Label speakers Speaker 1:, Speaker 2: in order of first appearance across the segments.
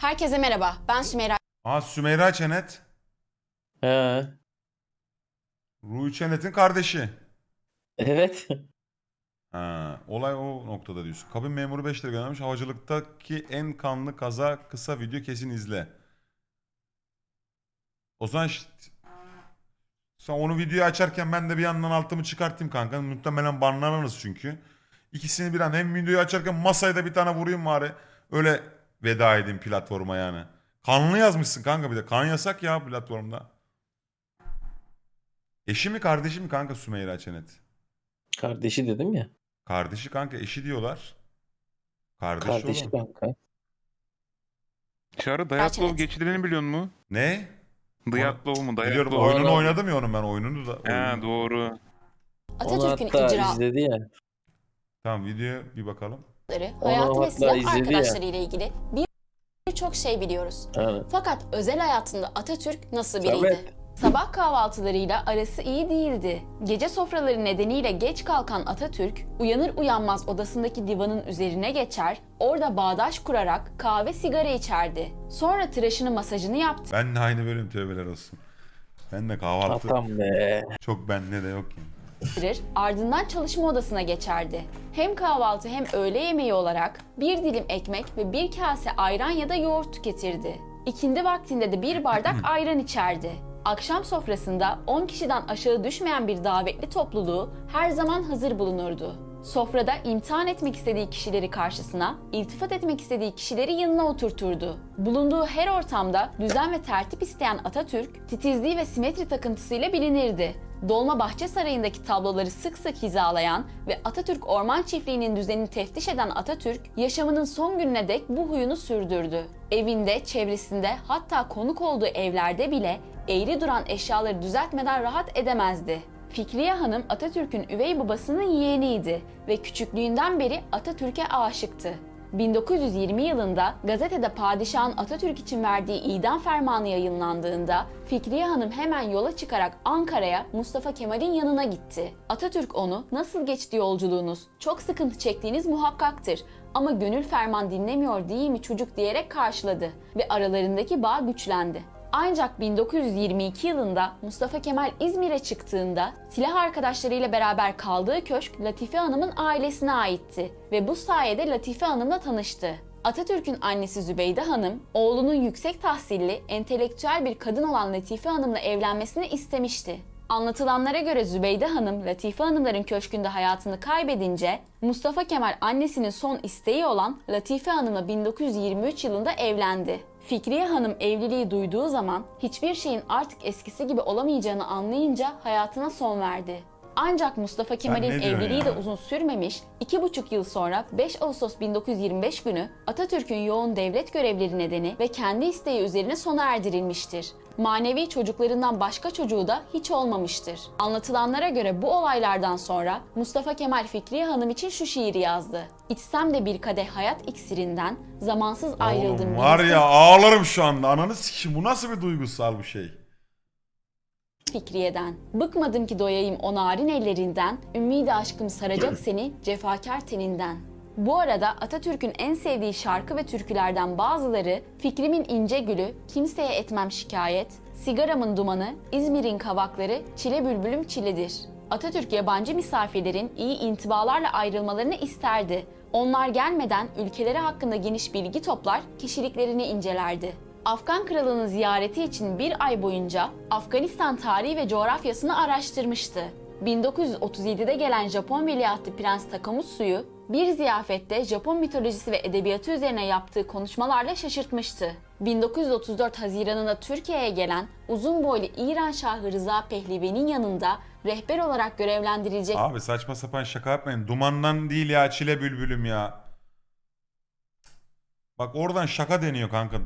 Speaker 1: Herkese merhaba. Ben Sümeyra
Speaker 2: Aa Sümeyra Çenet.
Speaker 3: He.
Speaker 2: Ruhi Çenet'in kardeşi.
Speaker 3: Evet.
Speaker 2: Ha, olay o noktada diyorsun. Kabin memuru 5 lira göndermiş. Havacılıktaki en kanlı kaza kısa video kesin izle. O zaman şi- sen onu videoyu açarken ben de bir yandan altımı çıkartayım kanka. Muhtemelen banlanırız çünkü. İkisini bir an hem videoyu açarken masaya da bir tane vurayım bari. Öyle veda edeyim platforma yani. Kanlı yazmışsın kanka bir de. Kan yasak ya platformda. Eşi mi kardeşi mi kanka Sümeyra Çenet?
Speaker 3: Kardeşi dedim ya.
Speaker 2: Kardeşi kanka eşi diyorlar. Kardeşi,
Speaker 3: Kardeşi
Speaker 2: oğlum.
Speaker 3: kanka.
Speaker 4: Çağrı Dayatlov geçidilerini biliyor musun?
Speaker 2: Ne?
Speaker 4: Dayatlov mu?
Speaker 2: Biliyorum
Speaker 4: Dayatlov.
Speaker 2: oyununu
Speaker 3: Oğlum.
Speaker 2: oynadım ya onun ben oyununu da.
Speaker 4: He
Speaker 2: oyununu-
Speaker 4: doğru.
Speaker 3: Onu
Speaker 1: Atatürk'ün
Speaker 3: hatta
Speaker 1: icraatları,
Speaker 3: izledi ya.
Speaker 2: Tamam videoya bir bakalım.
Speaker 1: Hayatı ve silah
Speaker 3: izledi ya.
Speaker 1: arkadaşları ile ilgili birçok şey biliyoruz.
Speaker 3: Evet.
Speaker 1: Fakat özel hayatında Atatürk nasıl biriydi?
Speaker 3: Tabii.
Speaker 1: Sabah kahvaltılarıyla arası iyi değildi. Gece sofraları nedeniyle geç kalkan Atatürk, uyanır uyanmaz odasındaki divanın üzerine geçer, orada bağdaş kurarak kahve sigara içerdi. Sonra tıraşını masajını yaptı.
Speaker 2: Ben de aynı bölüm tövbeler olsun. Ben de kahvaltı
Speaker 3: Atam be.
Speaker 2: çok bende de yok yani.
Speaker 1: Bitirir, ardından çalışma odasına geçerdi. Hem kahvaltı hem öğle yemeği olarak bir dilim ekmek ve bir kase ayran ya da yoğurt tüketirdi. İkindi vaktinde de bir bardak ayran içerdi. Akşam sofrasında 10 kişiden aşağı düşmeyen bir davetli topluluğu her zaman hazır bulunurdu. Sofrada imtihan etmek istediği kişileri karşısına, iltifat etmek istediği kişileri yanına oturturdu. Bulunduğu her ortamda düzen ve tertip isteyen Atatürk, titizliği ve simetri takıntısıyla bilinirdi. Dolmabahçe Sarayı'ndaki tabloları sık sık hizalayan ve Atatürk Orman Çiftliği'nin düzenini teftiş eden Atatürk, yaşamının son gününe dek bu huyunu sürdürdü. Evinde, çevresinde hatta konuk olduğu evlerde bile eğri duran eşyaları düzeltmeden rahat edemezdi. Fikriye Hanım Atatürk'ün üvey babasının yeğeniydi ve küçüklüğünden beri Atatürk'e aşıktı. 1920 yılında gazetede padişahın Atatürk için verdiği idam fermanı yayınlandığında Fikriye Hanım hemen yola çıkarak Ankara'ya Mustafa Kemal'in yanına gitti. Atatürk onu nasıl geçti yolculuğunuz, çok sıkıntı çektiğiniz muhakkaktır ama gönül ferman dinlemiyor değil mi çocuk diyerek karşıladı ve aralarındaki bağ güçlendi. Ancak 1922 yılında Mustafa Kemal İzmir'e çıktığında silah arkadaşlarıyla beraber kaldığı köşk Latife Hanım'ın ailesine aitti ve bu sayede Latife Hanım'la tanıştı. Atatürk'ün annesi Zübeyde Hanım, oğlunun yüksek tahsilli, entelektüel bir kadın olan Latife Hanım'la evlenmesini istemişti. Anlatılanlara göre Zübeyde Hanım, Latife Hanımların köşkünde hayatını kaybedince Mustafa Kemal annesinin son isteği olan Latife Hanım'la 1923 yılında evlendi. Fikriye Hanım evliliği duyduğu zaman hiçbir şeyin artık eskisi gibi olamayacağını anlayınca hayatına son verdi. Ancak Mustafa Kemal'in evliliği
Speaker 2: ya?
Speaker 1: de uzun sürmemiş, iki buçuk yıl sonra 5 Ağustos 1925 günü Atatürk'ün yoğun devlet görevleri nedeni ve kendi isteği üzerine sona erdirilmiştir. Manevi çocuklarından başka çocuğu da hiç olmamıştır. Anlatılanlara göre bu olaylardan sonra Mustafa Kemal Fikriye Hanım için şu şiiri yazdı. İçsem de bir kadeh hayat iksirinden, zamansız ayrıldım
Speaker 2: Oğlum
Speaker 1: bir
Speaker 2: var ya ağlarım şu anda. Ananı sikeyim bu nasıl bir duygusal bir şey?
Speaker 1: Fikriye'den. Bıkmadım ki doyayım o narin ellerinden, ümmidi aşkım saracak seni cefakar teninden. Bu arada Atatürk'ün en sevdiği şarkı ve türkülerden bazıları Fikrimin ince gülü, kimseye etmem şikayet, sigaramın dumanı, İzmir'in kavakları, çile bülbülüm çiledir. Atatürk yabancı misafirlerin iyi intibalarla ayrılmalarını isterdi. Onlar gelmeden ülkeleri hakkında geniş bilgi toplar, kişiliklerini incelerdi. Afgan kralının ziyareti için bir ay boyunca Afganistan tarihi ve coğrafyasını araştırmıştı. 1937'de gelen Japon veliahtı Prens Takamutsu'yu bir ziyafette Japon mitolojisi ve edebiyatı üzerine yaptığı konuşmalarla şaşırtmıştı. 1934 Haziran'ında Türkiye'ye gelen uzun boylu İran Şahı Rıza Pehlivi'nin yanında rehber olarak görevlendirilecek
Speaker 2: Abi saçma sapan şaka yapmayın. Dumandan değil ya çile bülbülüm ya. Bak oradan şaka deniyor kanka.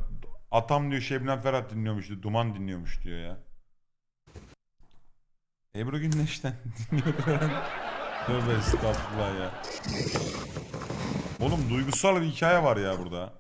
Speaker 2: Atam diyor Şebnem Ferhat dinliyormuş diyor. Duman dinliyormuş diyor ya. Ebru Gündeş'ten dinliyor. Tövbe estağfurullah ya. Oğlum duygusal bir hikaye var ya burada.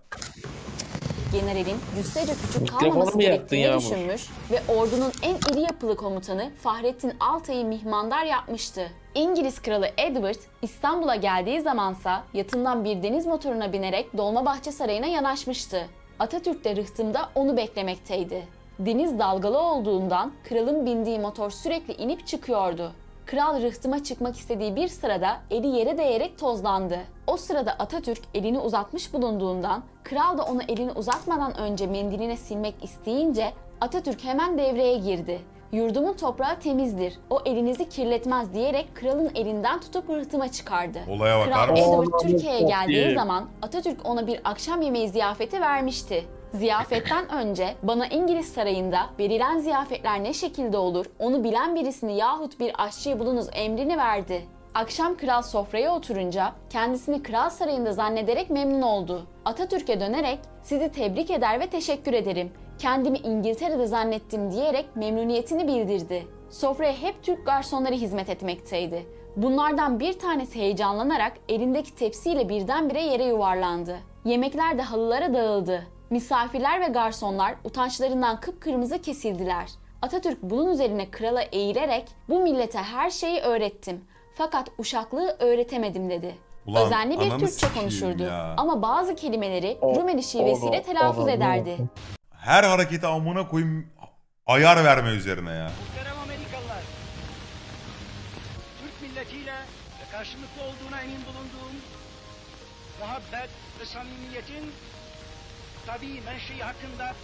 Speaker 1: generalin cüssece küçük
Speaker 3: Mikrofonu
Speaker 1: kalmaması
Speaker 3: mu yaktın
Speaker 1: gerektiğini
Speaker 3: Yağmur?
Speaker 1: düşünmüş ve ordunun en iri yapılı komutanı Fahrettin Altay'ı mihmandar yapmıştı. İngiliz kralı Edward İstanbul'a geldiği zamansa yatından bir deniz motoruna binerek Dolmabahçe Sarayı'na yanaşmıştı. Atatürk de rıhtımda onu beklemekteydi. Deniz dalgalı olduğundan kralın bindiği motor sürekli inip çıkıyordu. Kral rıhtıma çıkmak istediği bir sırada eli yere değerek tozlandı. O sırada Atatürk elini uzatmış bulunduğundan kral da onu elini uzatmadan önce mendiline silmek isteyince Atatürk hemen devreye girdi. Yurdumun toprağı temizdir, o elinizi kirletmez diyerek kralın elinden tutup rıhtıma çıkardı.
Speaker 2: Olaya bakar
Speaker 1: Kral
Speaker 2: mısın?
Speaker 1: Edward Türkiye'ye geldiği zaman Atatürk ona bir akşam yemeği ziyafeti vermişti. Ziyafetten önce bana İngiliz sarayında verilen ziyafetler ne şekilde olur onu bilen birisini yahut bir aşçıyı bulunuz emrini verdi. Akşam kral sofraya oturunca kendisini kral sarayında zannederek memnun oldu. Atatürk'e dönerek sizi tebrik eder ve teşekkür ederim. Kendimi İngiltere'de zannettim diyerek memnuniyetini bildirdi. Sofraya hep Türk garsonları hizmet etmekteydi. Bunlardan bir tanesi heyecanlanarak elindeki tepsiyle birdenbire yere yuvarlandı. Yemekler de halılara dağıldı. Misafirler ve garsonlar utançlarından kıpkırmızı kesildiler. Atatürk bunun üzerine krala eğilerek bu millete her şeyi öğrettim. Fakat uşaklığı öğretemedim dedi.
Speaker 2: Ulan
Speaker 1: Özenli bir Türkçe konuşurdu
Speaker 2: ya.
Speaker 1: ama bazı kelimeleri
Speaker 3: O-
Speaker 1: Rumeli şivesiyle telaffuz ederdi.
Speaker 2: Her hareketi amına koyayım ayar verme üzerine ya.
Speaker 5: Muhterem Amerikalılar, Türk milletiyle ve karşılıklı olduğuna emin bulunduğum muhabbet ve samimiyetin tabii menşei hakkında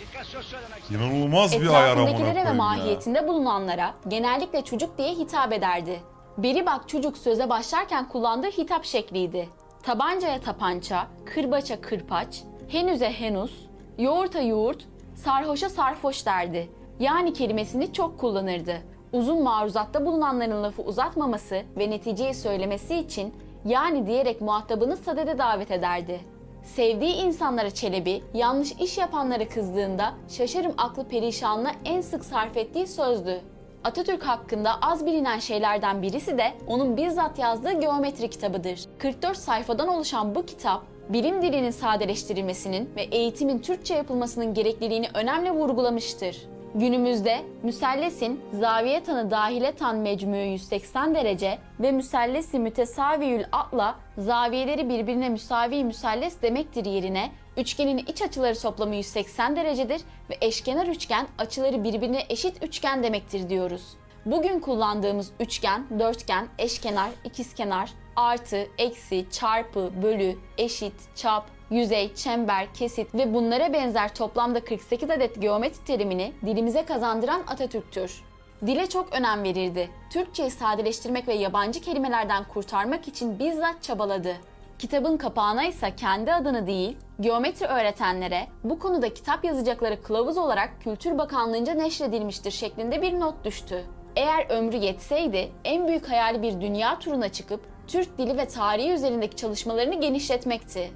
Speaker 5: birkaç söz söylemek istedim.
Speaker 2: İnanılmaz bir ayar amına
Speaker 1: Etrafındakilere ve
Speaker 2: koyayım ya.
Speaker 1: mahiyetinde bulunanlara genellikle çocuk diye hitap ederdi. Beri bak çocuk söze başlarken kullandığı hitap şekliydi. Tabancaya tapança, kırbaça kırpaç, henüze henüz, yoğurta yoğurt, sarhoşa sarhoş derdi. Yani kelimesini çok kullanırdı. Uzun maruzatta bulunanların lafı uzatmaması ve neticeyi söylemesi için yani diyerek muhatabını sadede davet ederdi. Sevdiği insanlara Çelebi, yanlış iş yapanlara kızdığında şaşarım aklı perişanla en sık sarf ettiği sözdü. Atatürk hakkında az bilinen şeylerden birisi de onun bizzat yazdığı geometri kitabıdır. 44 sayfadan oluşan bu kitap, bilim dilinin sadeleştirilmesinin ve eğitimin Türkçe yapılmasının gerekliliğini önemli vurgulamıştır. Günümüzde müsellesin zaviye tanı dahile tan mecmû 180 derece ve müsellesi mütesaviyül atla zaviyeleri birbirine müsavi müselles demektir yerine üçgenin iç açıları toplamı 180 derecedir ve eşkenar üçgen açıları birbirine eşit üçgen demektir diyoruz. Bugün kullandığımız üçgen, dörtgen, eşkenar, ikizkenar, artı, eksi, çarpı, bölü, eşit, çap, yüzey, çember, kesit ve bunlara benzer toplamda 48 adet geometri terimini dilimize kazandıran Atatürk'tür. Dile çok önem verirdi. Türkçeyi sadeleştirmek ve yabancı kelimelerden kurtarmak için bizzat çabaladı. Kitabın kapağına ise kendi adını değil, geometri öğretenlere bu konuda kitap yazacakları kılavuz olarak Kültür Bakanlığı'nca neşredilmiştir şeklinde bir not düştü. Eğer ömrü yetseydi en büyük hayali bir dünya turuna çıkıp Türk dili ve tarihi üzerindeki çalışmalarını genişletmekti.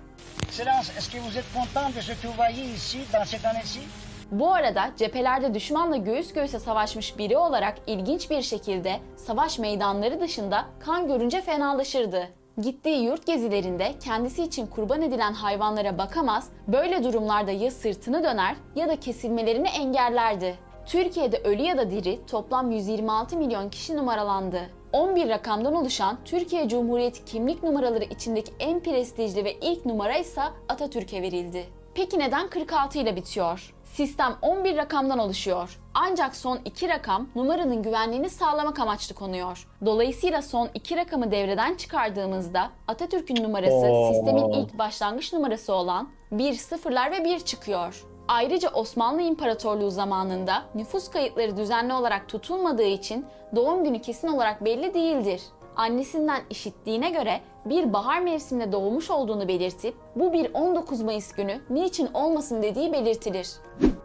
Speaker 1: Bu arada cephelerde düşmanla göğüs göğüse savaşmış biri olarak ilginç bir şekilde savaş meydanları dışında kan görünce fenalaşırdı. Gittiği yurt gezilerinde kendisi için kurban edilen hayvanlara bakamaz, böyle durumlarda ya sırtını döner ya da kesilmelerini engellerdi. Türkiye'de ölü ya da diri toplam 126 milyon kişi numaralandı. 11 rakamdan oluşan Türkiye Cumhuriyeti kimlik numaraları içindeki en prestijli ve ilk numara ise Atatürk'e verildi. Peki neden 46 ile bitiyor? Sistem 11 rakamdan oluşuyor. Ancak son iki rakam numaranın güvenliğini sağlamak amaçlı konuyor. Dolayısıyla son iki rakamı devreden çıkardığımızda Atatürk'ün numarası
Speaker 3: Oo.
Speaker 1: sistemin ilk başlangıç numarası olan 1 sıfırlar ve 1 çıkıyor. Ayrıca Osmanlı İmparatorluğu zamanında nüfus kayıtları düzenli olarak tutulmadığı için doğum günü kesin olarak belli değildir. Annesinden işittiğine göre bir bahar mevsiminde doğmuş olduğunu belirtip bu bir 19 Mayıs günü niçin olmasın dediği belirtilir.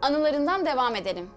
Speaker 1: Anılarından devam edelim.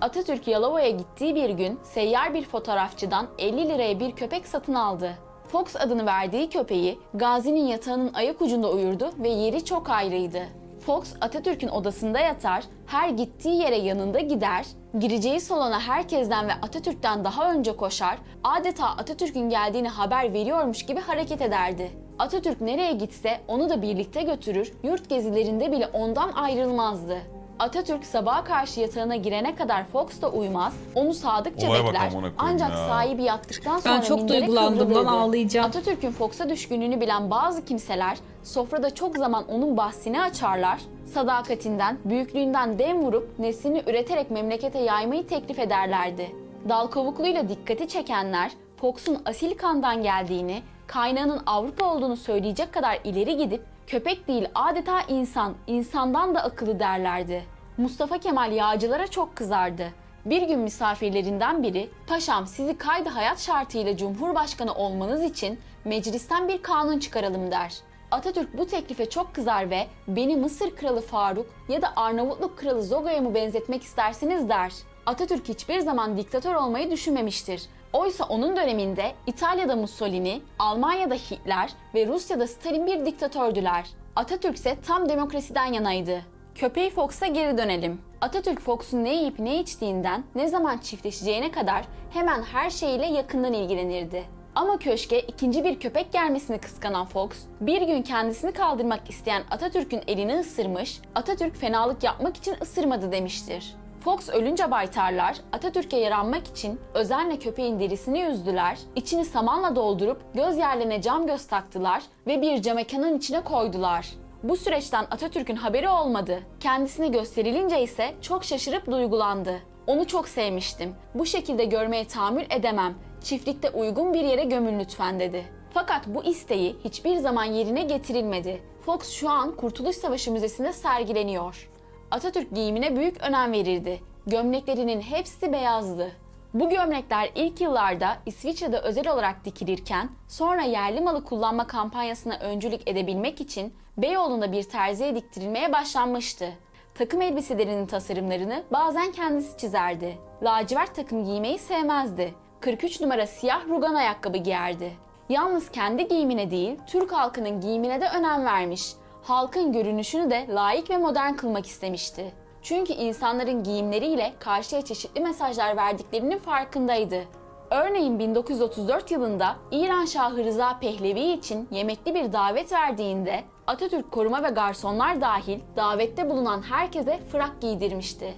Speaker 1: Atatürk Yalova'ya gittiği bir gün seyyar bir fotoğrafçıdan 50 liraya bir köpek satın aldı. Fox adını verdiği köpeği Gazi'nin yatağının ayak ucunda uyurdu ve yeri çok ayrıydı. Fox Atatürk'ün odasında yatar, her gittiği yere yanında gider, gireceği salona herkesten ve Atatürk'ten daha önce koşar, adeta Atatürk'ün geldiğini haber veriyormuş gibi hareket ederdi. Atatürk nereye gitse onu da birlikte götürür, yurt gezilerinde bile ondan ayrılmazdı. Atatürk sabaha karşı yatağına girene kadar Fox da uyumaz, onu sadıkça
Speaker 2: Olaya
Speaker 1: bekler.
Speaker 2: koyayım
Speaker 1: Ancak
Speaker 2: ya.
Speaker 1: sahibi yattıktan sonra
Speaker 6: Ben çok
Speaker 1: mindere
Speaker 6: duygulandım lan
Speaker 1: kıvrılırdı.
Speaker 6: ağlayacağım.
Speaker 1: Atatürk'ün Fox'a düşkünlüğünü bilen bazı kimseler sofrada çok zaman onun bahsini açarlar, Sadakatinden, büyüklüğünden dem vurup neslini üreterek memlekete yaymayı teklif ederlerdi. Dal kavukluyla dikkati çekenler Fox'un asil kandan geldiğini, kaynağının Avrupa olduğunu söyleyecek kadar ileri gidip köpek değil adeta insan, insandan da akıllı derlerdi. Mustafa Kemal yağcılara çok kızardı. Bir gün misafirlerinden biri, "Paşam sizi kaydı hayat şartıyla Cumhurbaşkanı olmanız için meclisten bir kanun çıkaralım." der. Atatürk bu teklife çok kızar ve "Beni Mısır Kralı Faruk ya da Arnavutluk Kralı Zogo'ya mı benzetmek istersiniz?" der. Atatürk hiçbir zaman diktatör olmayı düşünmemiştir. Oysa onun döneminde İtalya'da Mussolini, Almanya'da Hitler ve Rusya'da Stalin bir diktatördüler. Atatürk ise tam demokrasiden yanaydı. Köpeği Fox'a geri dönelim. Atatürk Fox'un ne yiyip ne içtiğinden, ne zaman çiftleşeceğine kadar hemen her şeyle yakından ilgilenirdi. Ama köşke ikinci bir köpek gelmesini kıskanan Fox, bir gün kendisini kaldırmak isteyen Atatürk'ün elini ısırmış, Atatürk fenalık yapmak için ısırmadı demiştir. Fox ölünce baytarlar Atatürk'e yaranmak için özenle köpeğin derisini yüzdüler, içini samanla doldurup göz yerlerine cam göz taktılar ve bir camekanın içine koydular. Bu süreçten Atatürk'ün haberi olmadı. Kendisine gösterilince ise çok şaşırıp duygulandı. Onu çok sevmiştim. Bu şekilde görmeye tahammül edemem. Çiftlikte uygun bir yere gömün lütfen dedi. Fakat bu isteği hiçbir zaman yerine getirilmedi. Fox şu an Kurtuluş Savaşı Müzesi'nde sergileniyor. Atatürk giyimine büyük önem verirdi. Gömleklerinin hepsi beyazdı. Bu gömlekler ilk yıllarda İsviçre'de özel olarak dikilirken sonra yerli malı kullanma kampanyasına öncülük edebilmek için Beyoğlu'nda bir terziye diktirilmeye başlanmıştı. Takım elbiselerinin tasarımlarını bazen kendisi çizerdi. Lacivert takım giymeyi sevmezdi. 43 numara siyah rugan ayakkabı giyerdi. Yalnız kendi giyimine değil, Türk halkının giyimine de önem vermiş. Halkın görünüşünü de layık ve modern kılmak istemişti. Çünkü insanların giyimleriyle karşıya çeşitli mesajlar verdiklerinin farkındaydı. Örneğin 1934 yılında İran Şahı Rıza Pehlevi için yemekli bir davet verdiğinde Atatürk koruma ve garsonlar dahil davette bulunan herkese frak giydirmişti.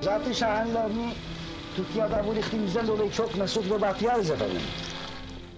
Speaker 6: Zaten şahanlarını Türkiye'de kabul ettiğimizden dolayı çok mesut ve bahtiyarız efendim.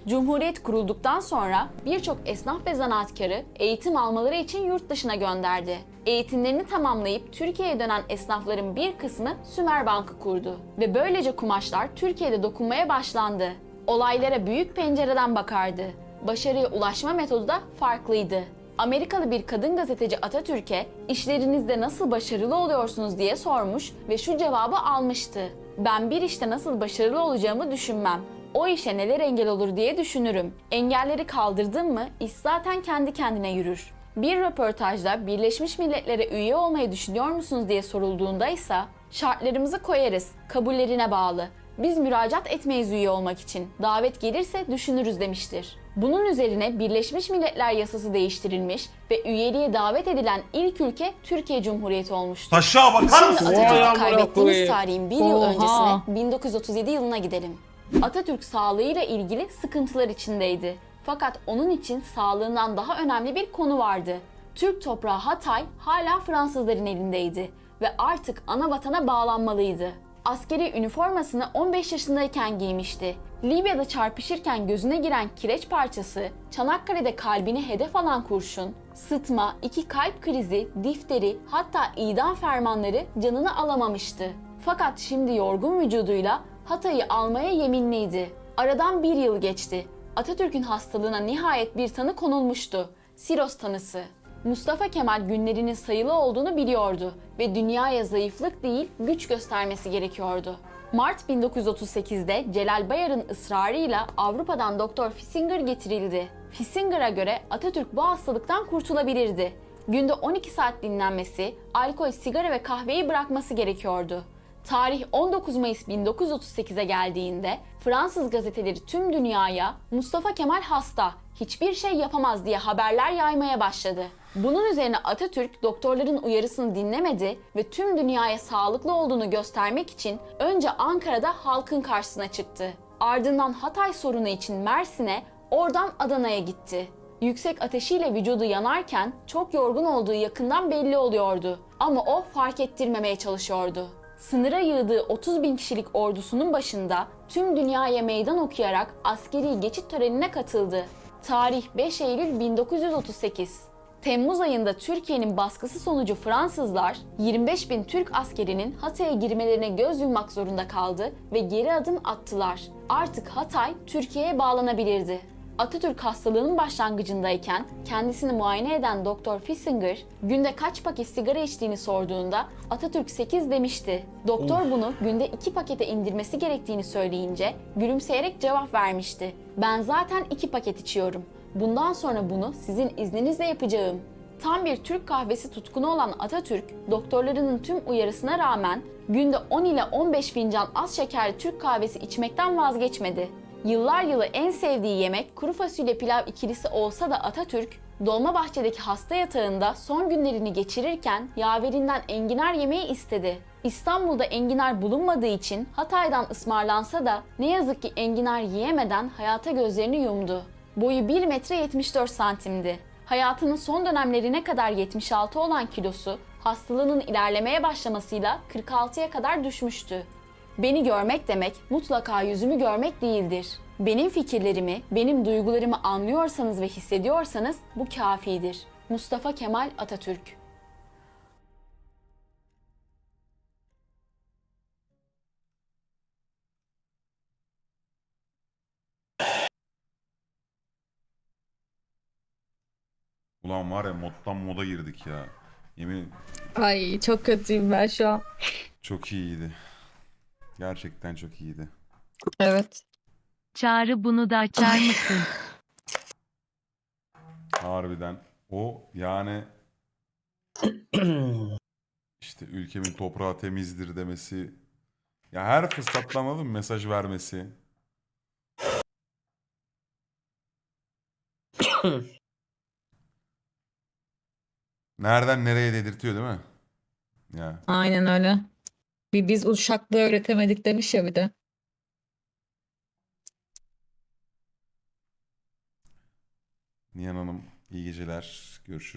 Speaker 1: Cumhuriyet kurulduktan sonra birçok esnaf ve zanaatkarı eğitim almaları için yurt dışına gönderdi. Eğitimlerini tamamlayıp Türkiye'ye dönen esnafların bir kısmı Sümer Bank'ı kurdu ve böylece kumaşlar Türkiye'de dokunmaya başlandı. Olaylara büyük pencereden bakardı. Başarıya ulaşma metodu da farklıydı. Amerikalı bir kadın gazeteci Atatürk'e işlerinizde nasıl başarılı oluyorsunuz diye sormuş ve şu cevabı almıştı. Ben bir işte nasıl başarılı olacağımı düşünmem. O işe neler engel olur diye düşünürüm. Engelleri kaldırdın mı iş zaten kendi kendine yürür. Bir röportajda Birleşmiş Milletler'e üye olmayı düşünüyor musunuz diye sorulduğunda ise şartlarımızı koyarız, kabullerine bağlı. Biz müracaat etmeyiz üye olmak için. Davet gelirse düşünürüz demiştir. Bunun üzerine Birleşmiş Milletler yasası değiştirilmiş ve üyeliğe davet edilen ilk ülke Türkiye Cumhuriyeti olmuştur.
Speaker 2: Taşağa bakar mısın?
Speaker 1: Şimdi Atatürk'ü kaybettiğimiz tarihin bir yıl
Speaker 7: Oha.
Speaker 1: öncesine 1937 yılına gidelim. Atatürk sağlığıyla ilgili sıkıntılar içindeydi. Fakat onun için sağlığından daha önemli bir konu vardı. Türk toprağı Hatay hala Fransızların elindeydi ve artık ana vatana bağlanmalıydı. Askeri üniformasını 15 yaşındayken giymişti. Libya'da çarpışırken gözüne giren kireç parçası, Çanakkale'de kalbini hedef alan kurşun, sıtma, iki kalp krizi, difteri hatta idam fermanları canını alamamıştı. Fakat şimdi yorgun vücuduyla Hatay'ı almaya yeminliydi. Aradan bir yıl geçti. Atatürk'ün hastalığına nihayet bir tanı konulmuştu. Siros tanısı. Mustafa Kemal günlerinin sayılı olduğunu biliyordu ve dünyaya zayıflık değil güç göstermesi gerekiyordu. Mart 1938'de Celal Bayar'ın ısrarıyla Avrupa'dan Doktor Fissinger getirildi. Fissinger'a göre Atatürk bu hastalıktan kurtulabilirdi. Günde 12 saat dinlenmesi, alkol, sigara ve kahveyi bırakması gerekiyordu. Tarih 19 Mayıs 1938'e geldiğinde Fransız gazeteleri tüm dünyaya Mustafa Kemal hasta, hiçbir şey yapamaz diye haberler yaymaya başladı. Bunun üzerine Atatürk doktorların uyarısını dinlemedi ve tüm dünyaya sağlıklı olduğunu göstermek için önce Ankara'da halkın karşısına çıktı. Ardından Hatay sorunu için Mersin'e, oradan Adana'ya gitti. Yüksek ateşiyle vücudu yanarken çok yorgun olduğu yakından belli oluyordu. Ama o fark ettirmemeye çalışıyordu. Sınıra yığdığı 30 bin kişilik ordusunun başında tüm dünyaya meydan okuyarak askeri geçit törenine katıldı. Tarih 5 Eylül 1938. Temmuz ayında Türkiye'nin baskısı sonucu Fransızlar 25 bin Türk askerinin Hatay'a girmelerine göz yummak zorunda kaldı ve geri adım attılar. Artık Hatay Türkiye'ye bağlanabilirdi. Atatürk hastalığının başlangıcındayken kendisini muayene eden Doktor Fissinger günde kaç paket sigara içtiğini sorduğunda Atatürk 8 demişti. Doktor bunu günde 2 pakete indirmesi gerektiğini söyleyince gülümseyerek cevap vermişti. Ben zaten 2 paket içiyorum. Bundan sonra bunu sizin izninizle yapacağım. Tam bir Türk kahvesi tutkunu olan Atatürk, doktorlarının tüm uyarısına rağmen günde 10 ile 15 fincan az şekerli Türk kahvesi içmekten vazgeçmedi. Yıllar yılı en sevdiği yemek kuru fasulye pilav ikilisi olsa da Atatürk, Dolmabahçe'deki hasta yatağında son günlerini geçirirken yaverinden enginar yemeği istedi. İstanbul'da enginar bulunmadığı için Hatay'dan ısmarlansa da ne yazık ki enginar yiyemeden hayata gözlerini yumdu. Boyu 1 metre 74 santimdi. Hayatının son dönemlerine kadar 76 olan kilosu hastalığının ilerlemeye başlamasıyla 46'ya kadar düşmüştü. Beni görmek demek mutlaka yüzümü görmek değildir. Benim fikirlerimi, benim duygularımı anlıyorsanız ve hissediyorsanız bu kafidir. Mustafa Kemal Atatürk
Speaker 2: Ulan var ya moddan moda girdik ya. Yemin
Speaker 7: Ay çok kötüyüm ben şu an.
Speaker 2: çok iyiydi. Gerçekten çok iyiydi.
Speaker 7: Evet.
Speaker 8: Çağrı bunu da açar mısın?
Speaker 2: Harbiden. O yani işte ülkemin toprağı temizdir demesi. Ya her fırsatta anladın mı mesaj vermesi. Nereden nereye dedirtiyor değil mi? Ya.
Speaker 7: Aynen öyle. Bir biz uşaklığı öğretemedik demiş ya bir de.
Speaker 2: Nihan Hanım iyi geceler. Görüşürüz.